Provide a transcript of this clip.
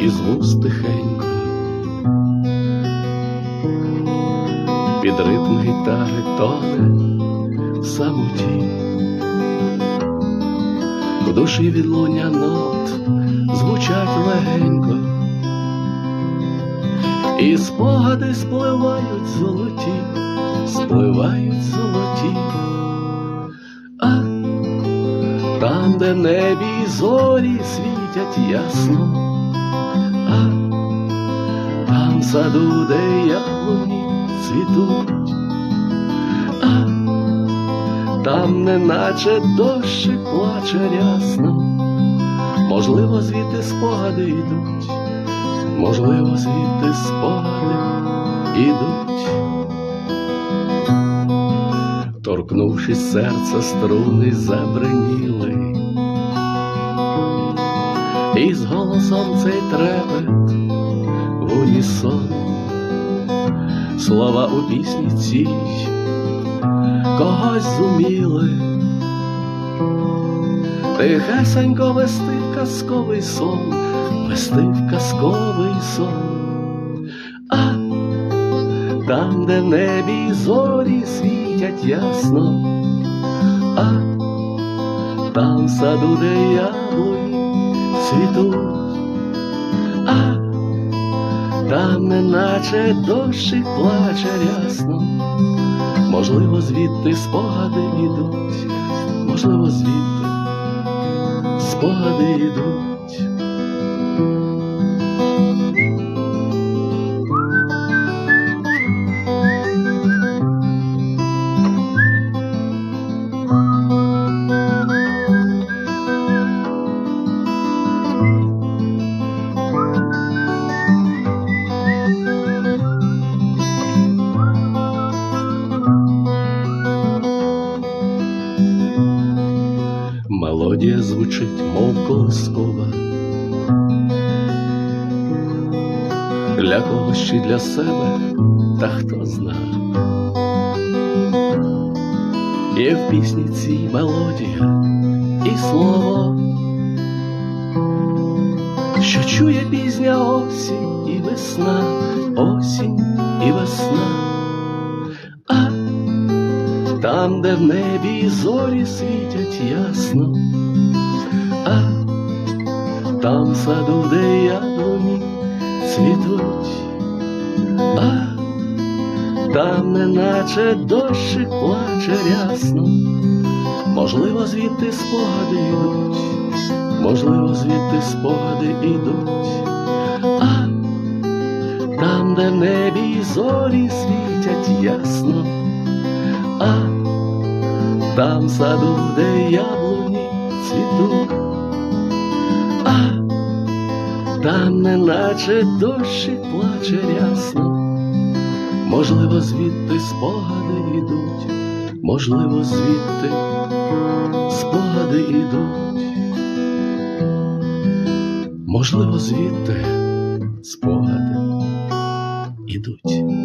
із вуст тихенько, під ритм гітари тоне в самоті, в душі відлуння нот звучать легенько, і спогади спливають золоті, спливають золоті. А там, де небі зорі світять ясно, а там саду, де яблуні цвітуть, а там неначе дощик плаче рясно, можливо, звідти спогади йдуть, можливо, звідти спогади йдуть. Торкнувшись серця, струни забриніли, і з голосом цей трепет в унісон, слова у пісні цій когось зуміли, тихесенько вести казковий сон, вести в казковий сон, а там, де в небі зорі світять ясно, а там саду, де яблуні цвітуть, а там неначе дощик плаче рясно, можливо, звідти спогади йдуть, можливо, звідти спогади йдуть. Мелодія звучить, мов колискова. Для когось чи для себе, та хто зна. Є в пісні цій мелодія і слово, що чує пізня осінь і весна, осінь і весна. Там, де в небі зорі світять ясно, а там в саду, де яблуні цвітуть, а там неначе дощик плаче рясно, можливо, звідти спогади йдуть, можливо, звідти спогади йдуть, а там, де в небі зорі світять ясно а там саду, де яблуні цвітуть, а там неначе дощик плаче рясно, можливо, звідти спогади йдуть, можливо, звідти спогади йдуть, можливо, звідти спогади ідуть.